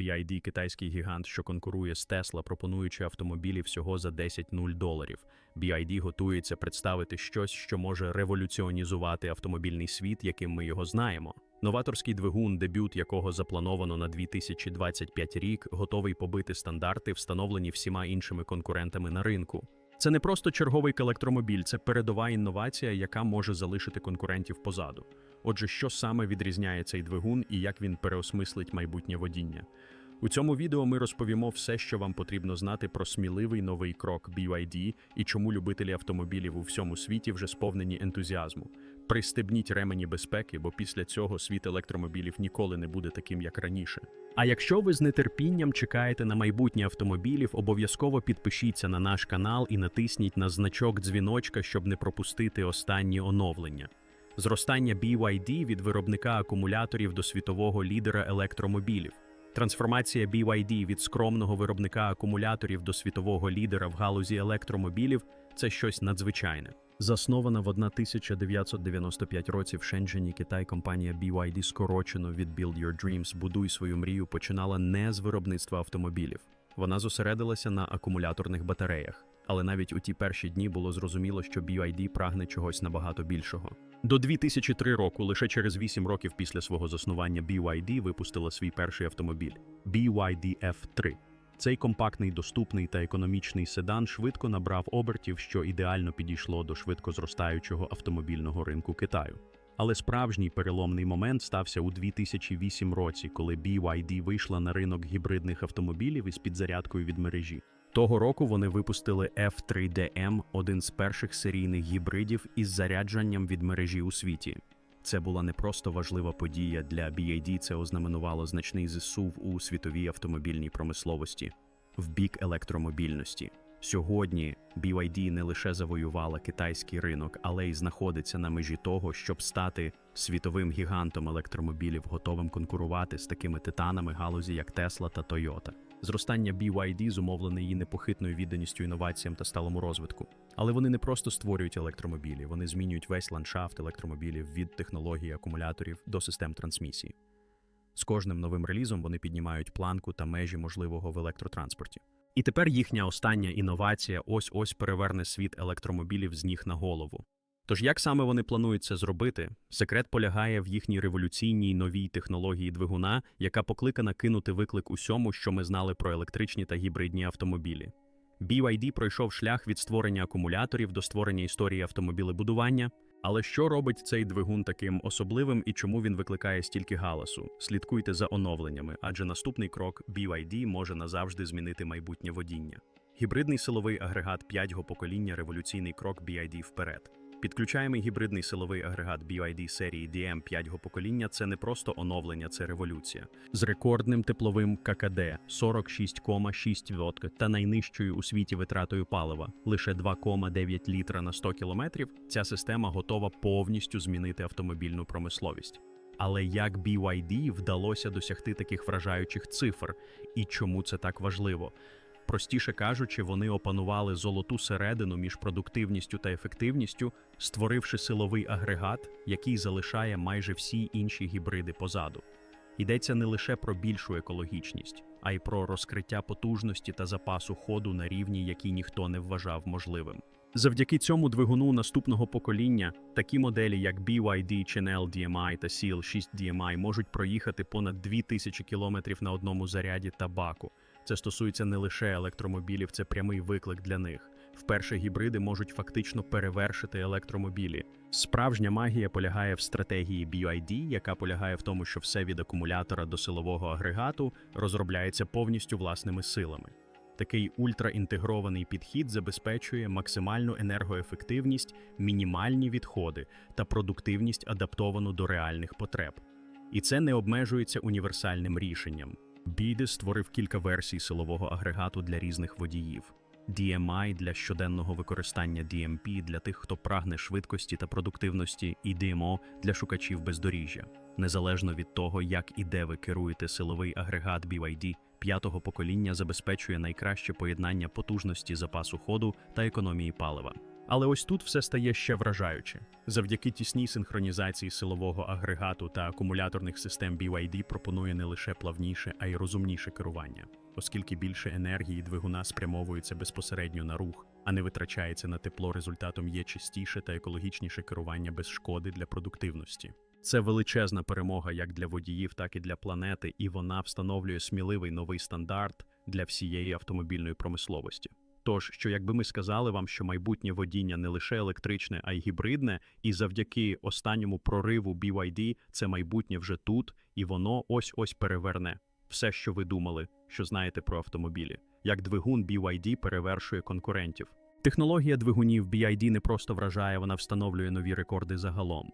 BYD – китайський гігант, що конкурує з Tesla, пропонуючи автомобілі всього за 10 нуль доларів. BYD готується представити щось, що може революціонізувати автомобільний світ, яким ми його знаємо. Новаторський двигун, дебют якого заплановано на 2025 рік, готовий побити стандарти, встановлені всіма іншими конкурентами на ринку. Це не просто черговий електромобіль, це передова інновація, яка може залишити конкурентів позаду. Отже, що саме відрізняє цей двигун і як він переосмислить майбутнє водіння? У цьому відео ми розповімо все, що вам потрібно знати про сміливий новий крок BYD і чому любителі автомобілів у всьому світі вже сповнені ентузіазму. Пристебніть ремені безпеки, бо після цього світ електромобілів ніколи не буде таким, як раніше. А якщо ви з нетерпінням чекаєте на майбутнє автомобілів, обов'язково підпишіться на наш канал і натисніть на значок дзвіночка, щоб не пропустити останні оновлення. Зростання BYD від виробника акумуляторів до світового лідера електромобілів. Трансформація BYD від скромного виробника акумуляторів до світового лідера в галузі електромобілів це щось надзвичайне. Заснована в 1995 році в Шенджені Китай компанія BYD скорочено від Build Your Dreams «Будуй свою мрію» починала не з виробництва автомобілів. Вона зосередилася на акумуляторних батареях. Але навіть у ті перші дні було зрозуміло, що BYD прагне чогось набагато більшого. До 2003 року, лише через 8 років після свого заснування, BYD випустила свій перший автомобіль BYD F3. Цей компактний, доступний та економічний седан швидко набрав обертів, що ідеально підійшло до швидко зростаючого автомобільного ринку Китаю. Але справжній переломний момент стався у 2008 році, коли BYD вийшла на ринок гібридних автомобілів із підзарядкою від мережі. Того року вони випустили F3DM, один з перших серійних гібридів із заряджанням від мережі у світі. Це була не просто важлива подія для BYD, це ознаменувало значний зсув у світовій автомобільній промисловості в бік електромобільності. Сьогодні BYD не лише завоювала китайський ринок, але й знаходиться на межі того, щоб стати світовим гігантом електромобілів, готовим конкурувати з такими титанами галузі, як Tesla та Toyota. Зростання BYD зумовлене її непохитною відданістю інноваціям та сталому розвитку. Але вони не просто створюють електромобілі, вони змінюють весь ландшафт електромобілів від технології акумуляторів до систем трансмісії. З кожним новим релізом вони піднімають планку та межі можливого в електротранспорті. І тепер їхня остання інновація ось ось переверне світ електромобілів з ніг на голову. Тож як саме вони планують це зробити? Секрет полягає в їхній революційній новій технології двигуна, яка покликана кинути виклик усьому, що ми знали про електричні та гібридні автомобілі. BYD пройшов шлях від створення акумуляторів до створення історії автомобілебудування. Але що робить цей двигун таким особливим і чому він викликає стільки галасу? Слідкуйте за оновленнями, адже наступний крок BYD може назавжди змінити майбутнє водіння. Гібридний силовий агрегат 5-го покоління революційний крок BYD вперед. Підключаємий гібридний силовий агрегат BYD серії DM 5-го покоління це не просто оновлення, це революція. З рекордним тепловим ККД 46,6 вотка та найнижчою у світі витратою палива лише 2,9 літра на 100 кілометрів. Ця система готова повністю змінити автомобільну промисловість. Але як BYD вдалося досягти таких вражаючих цифр, і чому це так важливо? Простіше кажучи, вони опанували золоту середину між продуктивністю та ефективністю, створивши силовий агрегат, який залишає майже всі інші гібриди позаду. Йдеться не лише про більшу екологічність, а й про розкриття потужності та запасу ходу на рівні, який ніхто не вважав можливим. Завдяки цьому двигуну наступного покоління такі моделі, як BYD, Chanel DMI та Seal 6 DMI, можуть проїхати понад 2000 км на одному заряді табаку. Це стосується не лише електромобілів, це прямий виклик для них. Вперше гібриди можуть фактично перевершити електромобілі. Справжня магія полягає в стратегії BYD, яка полягає в тому, що все від акумулятора до силового агрегату розробляється повністю власними силами. Такий ультраінтегрований підхід забезпечує максимальну енергоефективність, мінімальні відходи та продуктивність адаптовану до реальних потреб. І це не обмежується універсальним рішенням. Біде створив кілька версій силового агрегату для різних водіїв. DMI для щоденного використання DMP для тих, хто прагне швидкості та продуктивності, і DMO для шукачів бездоріжжя. Незалежно від того, як і де ви керуєте силовий агрегат BYD, п'ятого покоління забезпечує найкраще поєднання потужності запасу ходу та економії палива. Але ось тут все стає ще вражаюче. Завдяки тісній синхронізації силового агрегату та акумуляторних систем BYD пропонує не лише плавніше, а й розумніше керування, оскільки більше енергії двигуна спрямовується безпосередньо на рух, а не витрачається на тепло. Результатом є чистіше та екологічніше керування без шкоди для продуктивності. Це величезна перемога як для водіїв, так і для планети, і вона встановлює сміливий новий стандарт для всієї автомобільної промисловості. Тож, що якби ми сказали вам, що майбутнє водіння не лише електричне, а й гібридне, і завдяки останньому прориву BYD це майбутнє вже тут, і воно ось ось переверне все, що ви думали, що знаєте про автомобілі, як двигун BYD перевершує конкурентів. Технологія двигунів BYD не просто вражає, вона встановлює нові рекорди загалом.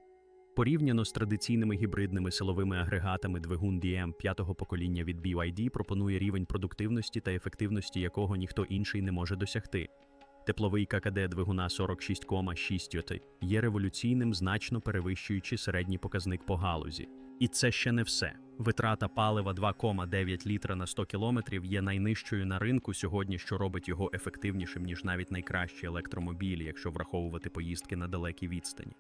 Порівняно з традиційними гібридними силовими агрегатами двигун DM п'ятого покоління від BYD пропонує рівень продуктивності та ефективності, якого ніхто інший не може досягти. Тепловий ККД двигуна 46,6 є революційним, значно перевищуючи середній показник по галузі. І це ще не все. Витрата палива 2,9 літра на 100 кілометрів є найнижчою на ринку сьогодні, що робить його ефективнішим ніж навіть найкращі електромобілі, якщо враховувати поїздки на далекі відстані.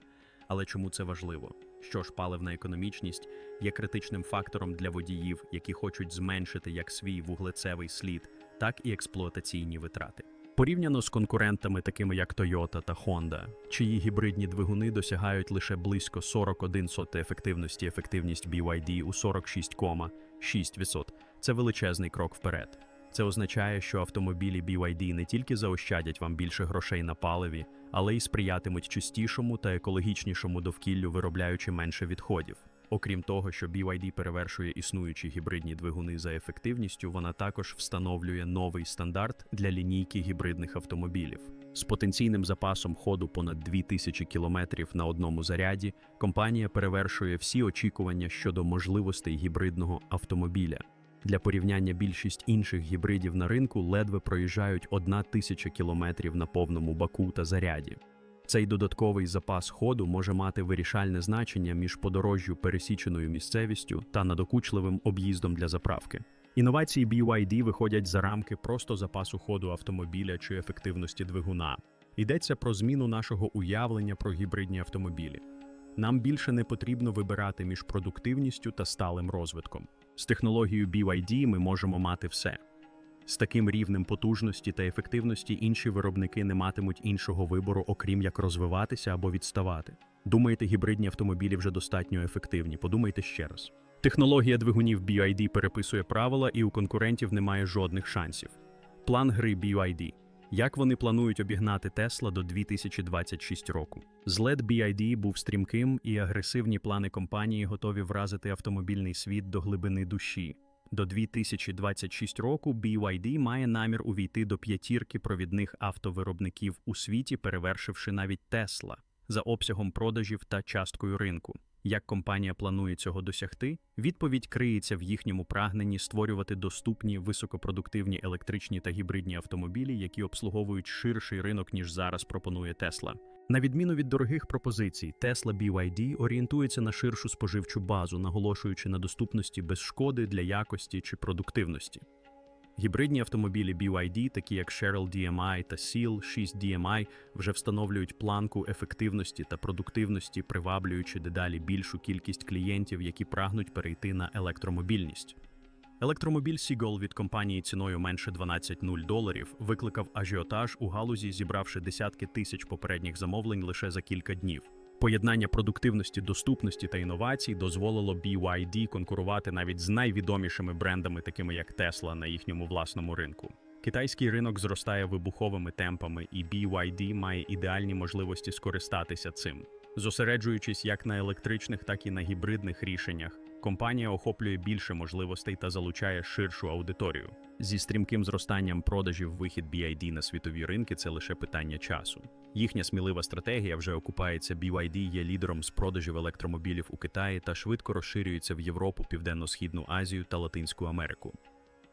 Але чому це важливо? Що ж, паливна економічність є критичним фактором для водіїв, які хочуть зменшити як свій вуглецевий слід, так і експлуатаційні витрати. Порівняно з конкурентами, такими як Toyota та Honda, чиї гібридні двигуни досягають лише близько 41 соти ефективності, ефективність BYD у 46,6%. Це величезний крок вперед. Це означає, що автомобілі BYD не тільки заощадять вам більше грошей на паливі, але й сприятимуть чистішому та екологічнішому довкіллю, виробляючи менше відходів. Окрім того, що BYD перевершує існуючі гібридні двигуни за ефективністю, вона також встановлює новий стандарт для лінійки гібридних автомобілів. З потенційним запасом ходу понад 2000 км на одному заряді, компанія перевершує всі очікування щодо можливостей гібридного автомобіля. Для порівняння більшість інших гібридів на ринку ледве проїжджають 1000 кілометрів на повному баку та заряді. Цей додатковий запас ходу може мати вирішальне значення між подорожжю пересіченою місцевістю та надокучливим об'їздом для заправки. Інновації BYD виходять за рамки просто запасу ходу автомобіля чи ефективності двигуна. Йдеться про зміну нашого уявлення про гібридні автомобілі. Нам більше не потрібно вибирати між продуктивністю та сталим розвитком. З технологією BYD ми можемо мати все. З таким рівнем потужності та ефективності інші виробники не матимуть іншого вибору, окрім як розвиватися або відставати. Думаєте, гібридні автомобілі вже достатньо ефективні? Подумайте ще раз. Технологія двигунів BYD переписує правила, і у конкурентів немає жодних шансів. План гри BYD. Як вони планують обігнати Тесла до 2026 року? Злет BYD був стрімким, і агресивні плани компанії готові вразити автомобільний світ до глибини душі. До 2026 року BYD має намір увійти до п'ятірки провідних автовиробників у світі, перевершивши навіть Тесла за обсягом продажів та часткою ринку. Як компанія планує цього досягти? Відповідь криється в їхньому прагненні створювати доступні високопродуктивні електричні та гібридні автомобілі, які обслуговують ширший ринок, ніж зараз пропонує Тесла. На відміну від дорогих пропозицій, Tesla BYD орієнтується на ширшу споживчу базу, наголошуючи на доступності без шкоди для якості чи продуктивності. Гібридні автомобілі BYD, такі як Cheryl DMI та Seal 6 DMI, вже встановлюють планку ефективності та продуктивності, приваблюючи дедалі більшу кількість клієнтів, які прагнуть перейти на електромобільність. Електромобіль Seagull від компанії ціною менше 12,0 доларів викликав ажіотаж у галузі, зібравши десятки тисяч попередніх замовлень лише за кілька днів. Поєднання продуктивності, доступності та інновацій дозволило BYD конкурувати навіть з найвідомішими брендами, такими як Tesla, на їхньому власному ринку. Китайський ринок зростає вибуховими темпами, і BYD має ідеальні можливості скористатися цим. Зосереджуючись як на електричних, так і на гібридних рішеннях, компанія охоплює більше можливостей та залучає ширшу аудиторію. Зі стрімким зростанням продажів вихід BID на світові ринки це лише питання часу. Їхня смілива стратегія вже окупається. BYD є лідером з продажів електромобілів у Китаї та швидко розширюється в Європу, Південно-Східну Азію та Латинську Америку.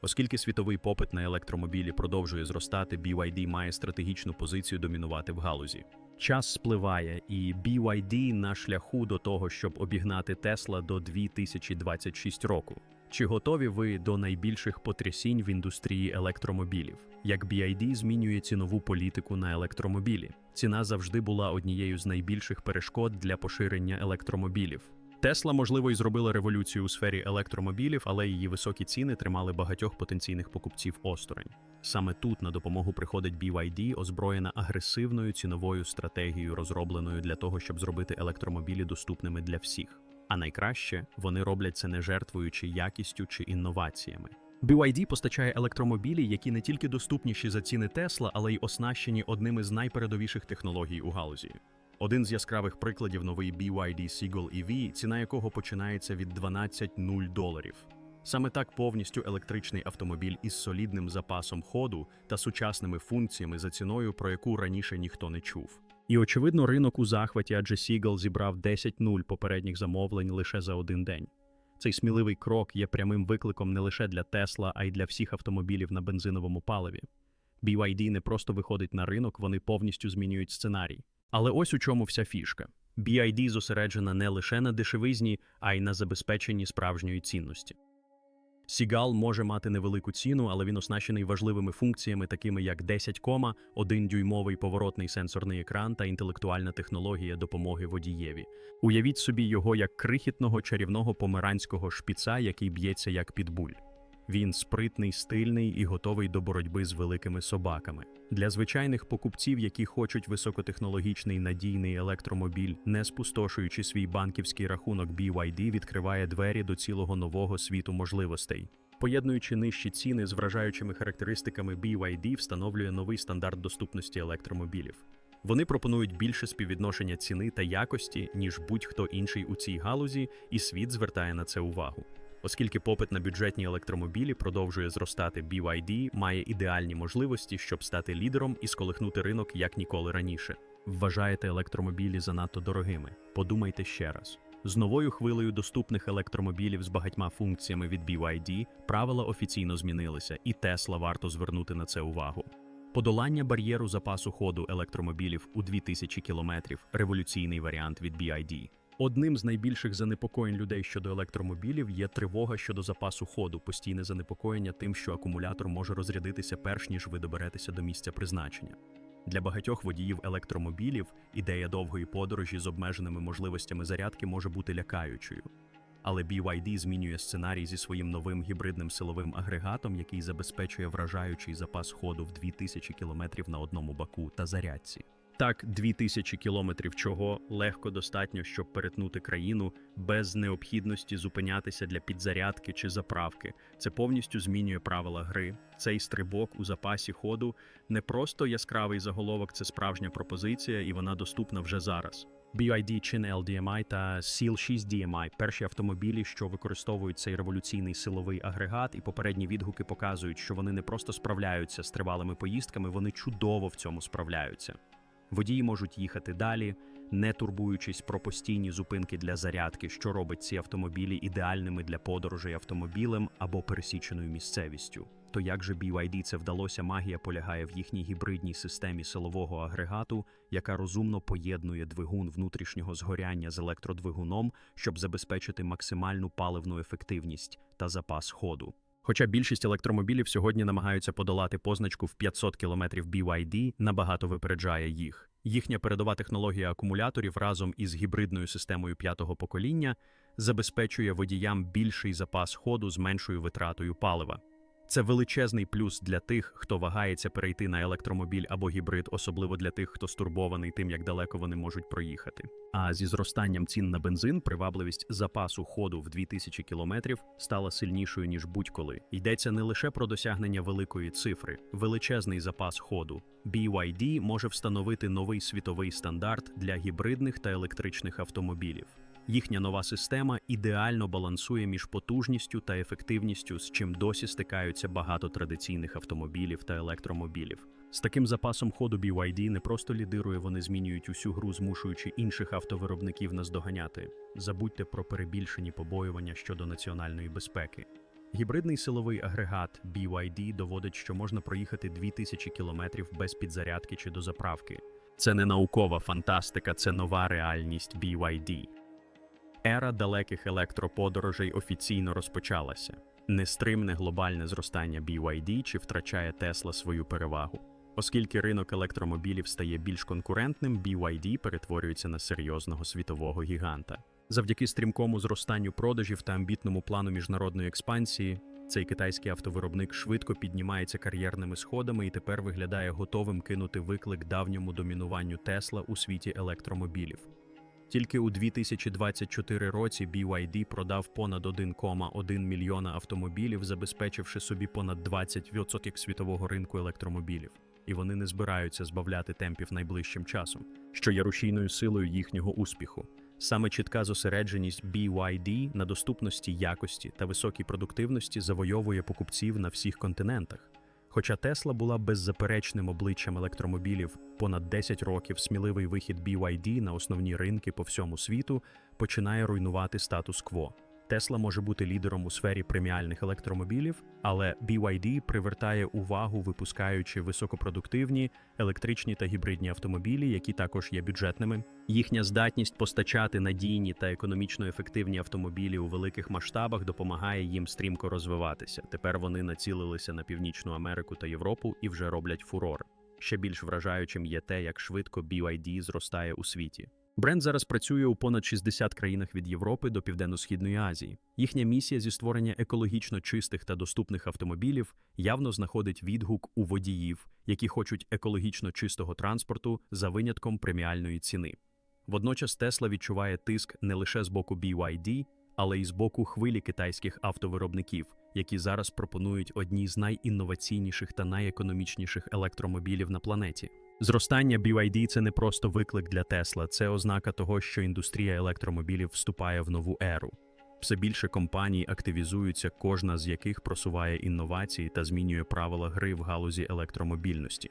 Оскільки світовий попит на електромобілі продовжує зростати, BYD має стратегічну позицію домінувати в галузі. Час спливає, і BYD на шляху до того, щоб обігнати Tesla до 2026 року. Чи готові ви до найбільших потрясінь в індустрії електромобілів? Як BID змінює цінову політику на електромобілі? Ціна завжди була однією з найбільших перешкод для поширення електромобілів. Тесла, можливо, і зробила революцію у сфері електромобілів, але її високі ціни тримали багатьох потенційних покупців осторонь. Саме тут на допомогу приходить BYD, озброєна агресивною ціновою стратегією, розробленою для того, щоб зробити електромобілі доступними для всіх. А найкраще вони роблять це не жертвуючи якістю чи інноваціями. BYD постачає електромобілі, які не тільки доступніші за ціни Тесла, але й оснащені одними з найпередовіших технологій у галузі. Один з яскравих прикладів новий BYD Seagull EV, ціна якого починається від 12,0 доларів. Саме так повністю електричний автомобіль із солідним запасом ходу та сучасними функціями за ціною, про яку раніше ніхто не чув. І очевидно, ринок у захваті, адже Seagull зібрав 10-0 попередніх замовлень лише за один день. Цей сміливий крок є прямим викликом не лише для Тесла, а й для всіх автомобілів на бензиновому паливі. BYD не просто виходить на ринок, вони повністю змінюють сценарій. Але ось у чому вся фішка. BID зосереджена не лише на дешевизні, а й на забезпеченні справжньої цінності. Сігал може мати невелику ціну, але він оснащений важливими функціями, такими як 10 кома, 1 дюймовий поворотний сенсорний екран та інтелектуальна технологія допомоги водієві. Уявіть собі його як крихітного чарівного померанського шпіца, який б'ється як підбуль. Він спритний, стильний і готовий до боротьби з великими собаками. Для звичайних покупців, які хочуть високотехнологічний надійний електромобіль, не спустошуючи свій банківський рахунок BYD, відкриває двері до цілого нового світу можливостей. Поєднуючи нижчі ціни з вражаючими характеристиками BYD, встановлює новий стандарт доступності електромобілів. Вони пропонують більше співвідношення ціни та якості, ніж будь-хто інший у цій галузі, і світ звертає на це увагу. Оскільки попит на бюджетні електромобілі продовжує зростати, BYD має ідеальні можливості, щоб стати лідером і сколихнути ринок як ніколи раніше. Вважаєте електромобілі занадто дорогими? Подумайте ще раз. З новою хвилею доступних електромобілів з багатьма функціями від BYD правила офіційно змінилися, і Tesla варто звернути на це увагу. Подолання бар'єру запасу ходу електромобілів у 2000 км – революційний варіант від BYD. Одним з найбільших занепокоєнь людей щодо електромобілів є тривога щодо запасу ходу, постійне занепокоєння тим, що акумулятор може розрядитися перш ніж ви доберетеся до місця призначення. Для багатьох водіїв електромобілів ідея довгої подорожі з обмеженими можливостями зарядки може бути лякаючою. Але BYD змінює сценарій зі своїм новим гібридним силовим агрегатом, який забезпечує вражаючий запас ходу в 2000 км на одному баку та зарядці. Так, 2000 кілометрів чого легко достатньо, щоб перетнути країну без необхідності зупинятися для підзарядки чи заправки. Це повністю змінює правила гри. Цей стрибок у запасі ходу не просто яскравий заголовок, це справжня пропозиція, і вона доступна вже зараз. BYD Chin LDMI та SEAL 6 DMI – перші автомобілі, що використовують цей революційний силовий агрегат, і попередні відгуки показують, що вони не просто справляються з тривалими поїздками, вони чудово в цьому справляються. Водії можуть їхати далі, не турбуючись про постійні зупинки для зарядки, що робить ці автомобілі ідеальними для подорожей автомобілем або пересіченою місцевістю. То як же BYD це вдалося, магія полягає в їхній гібридній системі силового агрегату, яка розумно поєднує двигун внутрішнього згоряння з електродвигуном, щоб забезпечити максимальну паливну ефективність та запас ходу. Хоча більшість електромобілів сьогодні намагаються подолати позначку в 500 км BYD, набагато випереджає їх. Їхня передова технологія акумуляторів разом із гібридною системою п'ятого покоління забезпечує водіям більший запас ходу з меншою витратою палива. Це величезний плюс для тих, хто вагається перейти на електромобіль або гібрид, особливо для тих, хто стурбований тим, як далеко вони можуть проїхати. А зі зростанням цін на бензин привабливість запасу ходу в 2000 кілометрів стала сильнішою ніж будь-коли. Йдеться не лише про досягнення великої цифри, величезний запас ходу. BYD може встановити новий світовий стандарт для гібридних та електричних автомобілів. Їхня нова система ідеально балансує між потужністю та ефективністю, з чим досі стикаються багато традиційних автомобілів та електромобілів. З таким запасом ходу BYD не просто лідирує, вони змінюють усю гру, змушуючи інших автовиробників наздоганяти. Забудьте про перебільшені побоювання щодо національної безпеки. Гібридний силовий агрегат BYD доводить, що можна проїхати 2000 кілометрів без підзарядки чи дозаправки. Це не наукова фантастика, це нова реальність BYD. Ера далеких електроподорожей офіційно розпочалася. Нестримне глобальне зростання BYD чи втрачає Тесла свою перевагу. Оскільки ринок електромобілів стає більш конкурентним, BYD перетворюється на серйозного світового гіганта. Завдяки стрімкому зростанню продажів та амбітному плану міжнародної експансії, цей китайський автовиробник швидко піднімається кар'єрними сходами і тепер виглядає готовим кинути виклик давньому домінуванню Тесла у світі електромобілів. Тільки у 2024 році BYD продав понад 1,1 мільйона автомобілів, забезпечивши собі понад 20% світового ринку електромобілів. І вони не збираються збавляти темпів найближчим часом, що є рушійною силою їхнього успіху. Саме чітка зосередженість BYD на доступності якості та високій продуктивності завойовує покупців на всіх континентах. Хоча Тесла була беззаперечним обличчям електромобілів понад 10 років, сміливий вихід BYD на основні ринки по всьому світу починає руйнувати статус-кво. Тесла може бути лідером у сфері преміальних електромобілів, але BYD привертає увагу, випускаючи високопродуктивні електричні та гібридні автомобілі, які також є бюджетними. Їхня здатність постачати надійні та економічно ефективні автомобілі у великих масштабах допомагає їм стрімко розвиватися. Тепер вони націлилися на Північну Америку та Європу і вже роблять фурор. Ще більш вражаючим є те, як швидко BYD зростає у світі. Бренд зараз працює у понад 60 країнах від Європи до Південно-Східної Азії. Їхня місія зі створення екологічно чистих та доступних автомобілів явно знаходить відгук у водіїв, які хочуть екологічно чистого транспорту за винятком преміальної ціни. Водночас Тесла відчуває тиск не лише з боку BYD, але й з боку хвилі китайських автовиробників, які зараз пропонують одні з найінноваційніших та найекономічніших електромобілів на планеті. Зростання BYD – це не просто виклик для Тесла, це ознака того, що індустрія електромобілів вступає в нову еру. Все більше компаній активізуються, кожна з яких просуває інновації та змінює правила гри в галузі електромобільності.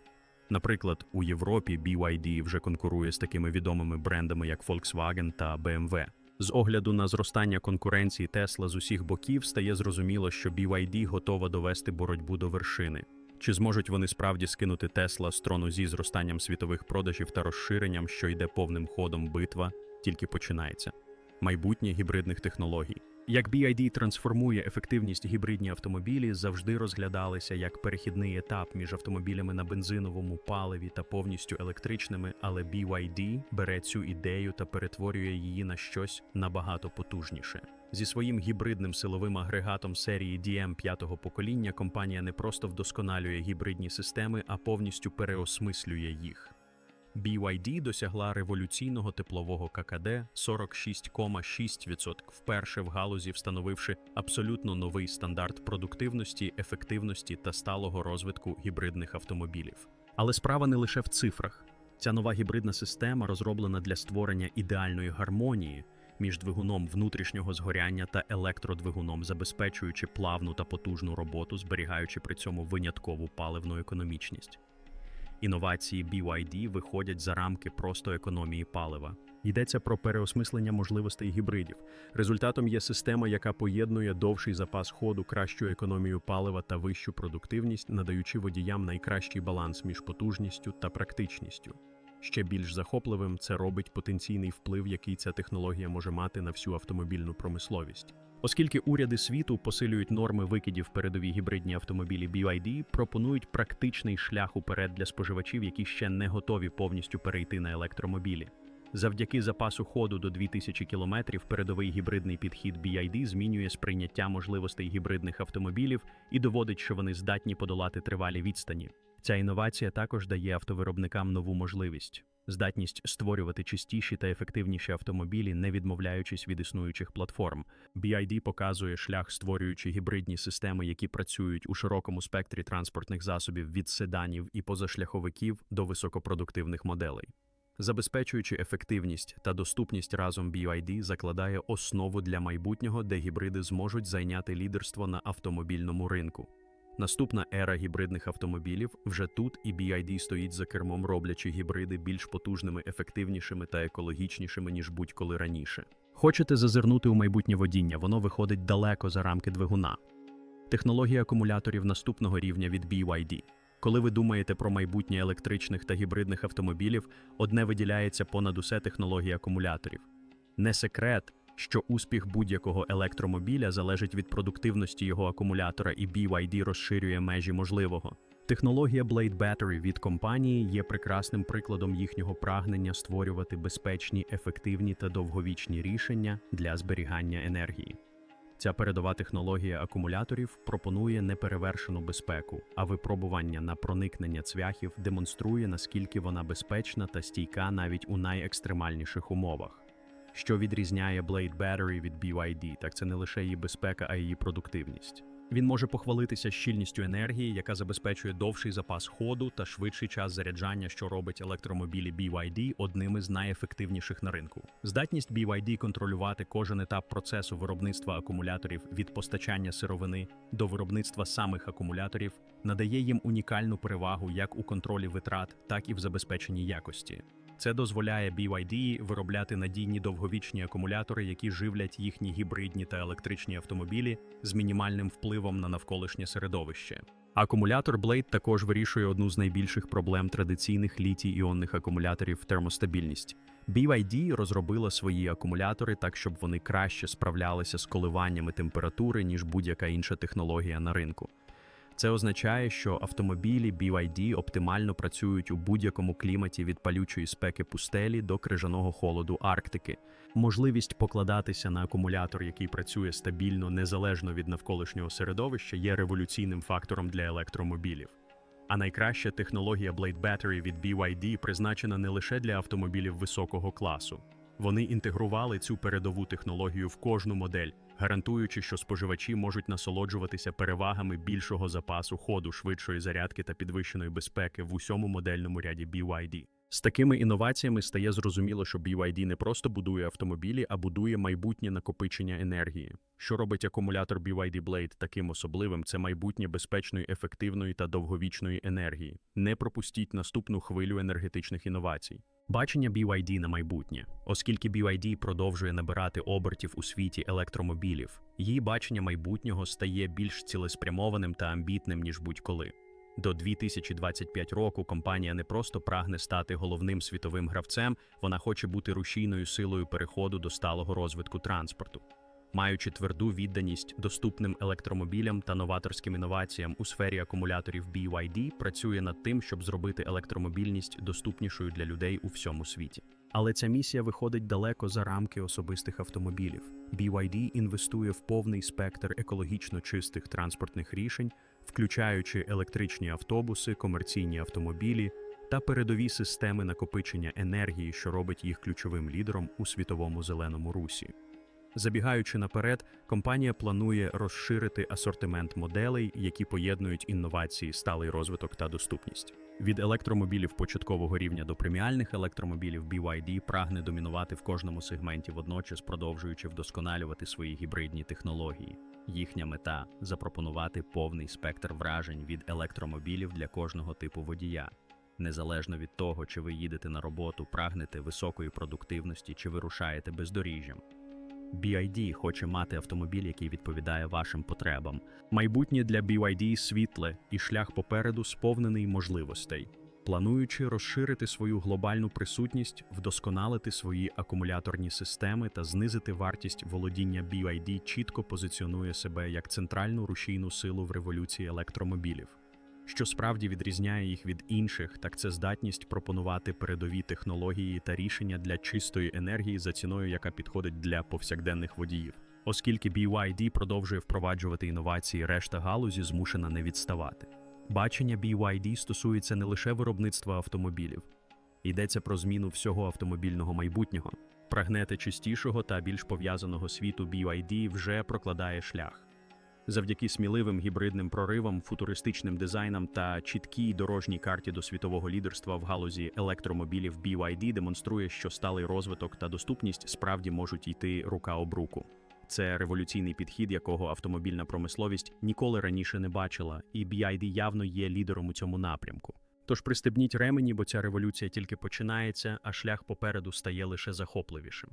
Наприклад, у Європі BYD вже конкурує з такими відомими брендами, як Volkswagen та BMW. З огляду на зростання конкуренції Тесла з усіх боків стає зрозуміло, що BYD готова довести боротьбу до вершини. Чи зможуть вони справді скинути Тесла з трону зі зростанням світових продажів та розширенням, що йде повним ходом битва, тільки починається? Майбутнє гібридних технологій. Як BYD трансформує ефективність гібридні автомобілі, завжди розглядалися як перехідний етап між автомобілями на бензиновому паливі та повністю електричними, але BYD бере цю ідею та перетворює її на щось набагато потужніше. Зі своїм гібридним силовим агрегатом серії DM п'ятого покоління компанія не просто вдосконалює гібридні системи, а повністю переосмислює їх. BYD досягла революційного теплового ККД 46,6%, вперше в галузі встановивши абсолютно новий стандарт продуктивності, ефективності та сталого розвитку гібридних автомобілів. Але справа не лише в цифрах. Ця нова гібридна система розроблена для створення ідеальної гармонії між двигуном внутрішнього згоряння та електродвигуном, забезпечуючи плавну та потужну роботу, зберігаючи при цьому виняткову паливну економічність. Інновації BYD виходять за рамки просто економії палива. Йдеться про переосмислення можливостей гібридів. Результатом є система, яка поєднує довший запас ходу, кращу економію палива та вищу продуктивність, надаючи водіям найкращий баланс між потужністю та практичністю. Ще більш захопливим це робить потенційний вплив, який ця технологія може мати на всю автомобільну промисловість. Оскільки уряди світу посилюють норми викидів передові гібридні автомобілі BYD, пропонують практичний шлях уперед для споживачів, які ще не готові повністю перейти на електромобілі. Завдяки запасу ходу до 2000 км передовий гібридний підхід BYD змінює сприйняття можливостей гібридних автомобілів і доводить, що вони здатні подолати тривалі відстані. Ця інновація також дає автовиробникам нову можливість здатність створювати чистіші та ефективніші автомобілі, не відмовляючись від існуючих платформ. BID показує шлях, створюючи гібридні системи, які працюють у широкому спектрі транспортних засобів від седанів і позашляховиків до високопродуктивних моделей. Забезпечуючи ефективність та доступність разом BYD закладає основу для майбутнього, де гібриди зможуть зайняти лідерство на автомобільному ринку. Наступна ера гібридних автомобілів вже тут, і BYD стоїть за кермом, роблячи гібриди більш потужними, ефективнішими та екологічнішими ніж будь-коли раніше. Хочете зазирнути у майбутнє водіння, воно виходить далеко за рамки двигуна. Технологія акумуляторів наступного рівня від BYD. Коли ви думаєте про майбутнє електричних та гібридних автомобілів, одне виділяється понад усе технологія акумуляторів. Не секрет, що успіх будь-якого електромобіля залежить від продуктивності його акумулятора, і BYD розширює межі можливого. Технологія Blade Battery від компанії є прекрасним прикладом їхнього прагнення створювати безпечні, ефективні та довговічні рішення для зберігання енергії. Ця передова технологія акумуляторів пропонує неперевершену безпеку, а випробування на проникнення цвяхів демонструє, наскільки вона безпечна та стійка навіть у найекстремальніших умовах. Що відрізняє Blade Battery від BYD, так це не лише її безпека, а її продуктивність. Він може похвалитися щільністю енергії, яка забезпечує довший запас ходу та швидший час заряджання, що робить електромобілі BYD одними з найефективніших на ринку. Здатність BYD контролювати кожен етап процесу виробництва акумуляторів від постачання сировини до виробництва самих акумуляторів надає їм унікальну перевагу як у контролі витрат, так і в забезпеченні якості. Це дозволяє BYD виробляти надійні довговічні акумулятори, які живлять їхні гібридні та електричні автомобілі з мінімальним впливом на навколишнє середовище. Акумулятор Blade також вирішує одну з найбільших проблем традиційних літій-іонних акумуляторів термостабільність. BYD розробила свої акумулятори так, щоб вони краще справлялися з коливаннями температури, ніж будь-яка інша технологія на ринку. Це означає, що автомобілі BYD оптимально працюють у будь-якому кліматі від палючої спеки пустелі до крижаного холоду Арктики. Можливість покладатися на акумулятор, який працює стабільно незалежно від навколишнього середовища, є революційним фактором для електромобілів. А найкраща технологія Blade Battery від BYD призначена не лише для автомобілів високого класу. Вони інтегрували цю передову технологію в кожну модель, гарантуючи, що споживачі можуть насолоджуватися перевагами більшого запасу ходу, швидшої зарядки та підвищеної безпеки в усьому модельному ряді BYD. З такими інноваціями стає зрозуміло, що BYD не просто будує автомобілі, а будує майбутнє накопичення енергії. Що робить акумулятор BYD Blade таким особливим, це майбутнє безпечної, ефективної та довговічної енергії. Не пропустіть наступну хвилю енергетичних інновацій. Бачення BYD на майбутнє, оскільки BYD продовжує набирати обертів у світі електромобілів, її бачення майбутнього стає більш цілеспрямованим та амбітним ніж будь-коли. До 2025 року компанія не просто прагне стати головним світовим гравцем, вона хоче бути рушійною силою переходу до сталого розвитку транспорту. Маючи тверду відданість доступним електромобілям та новаторським інноваціям у сфері акумуляторів BYD, працює над тим, щоб зробити електромобільність доступнішою для людей у всьому світі. Але ця місія виходить далеко за рамки особистих автомобілів. BYD інвестує в повний спектр екологічно чистих транспортних рішень, включаючи електричні автобуси, комерційні автомобілі та передові системи накопичення енергії, що робить їх ключовим лідером у світовому зеленому русі. Забігаючи наперед, компанія планує розширити асортимент моделей, які поєднують інновації, сталий розвиток та доступність. Від електромобілів початкового рівня до преміальних електромобілів BYD прагне домінувати в кожному сегменті, водночас продовжуючи вдосконалювати свої гібридні технології. Їхня мета запропонувати повний спектр вражень від електромобілів для кожного типу водія. Незалежно від того, чи ви їдете на роботу, прагнете високої продуктивності, чи вирушаєте бездоріжжям. BYD хоче мати автомобіль, який відповідає вашим потребам. Майбутнє для BYD світле і шлях попереду сповнений можливостей. Плануючи розширити свою глобальну присутність, вдосконалити свої акумуляторні системи та знизити вартість володіння BYD чітко позиціонує себе як центральну рушійну силу в революції електромобілів. Що справді відрізняє їх від інших, так це здатність пропонувати передові технології та рішення для чистої енергії за ціною, яка підходить для повсякденних водіїв. Оскільки BYD продовжує впроваджувати інновації, решта галузі змушена не відставати. Бачення BYD стосується не лише виробництва автомобілів, йдеться про зміну всього автомобільного майбутнього. Прагнете чистішого та більш пов'язаного світу BYD вже прокладає шлях. Завдяки сміливим гібридним проривам, футуристичним дизайнам та чіткій дорожній карті до світового лідерства в галузі електромобілів BYD демонструє, що сталий розвиток та доступність справді можуть йти рука об руку. Це революційний підхід, якого автомобільна промисловість ніколи раніше не бачила, і BYD явно є лідером у цьому напрямку. Тож пристебніть ремені, бо ця революція тільки починається, а шлях попереду стає лише захопливішим.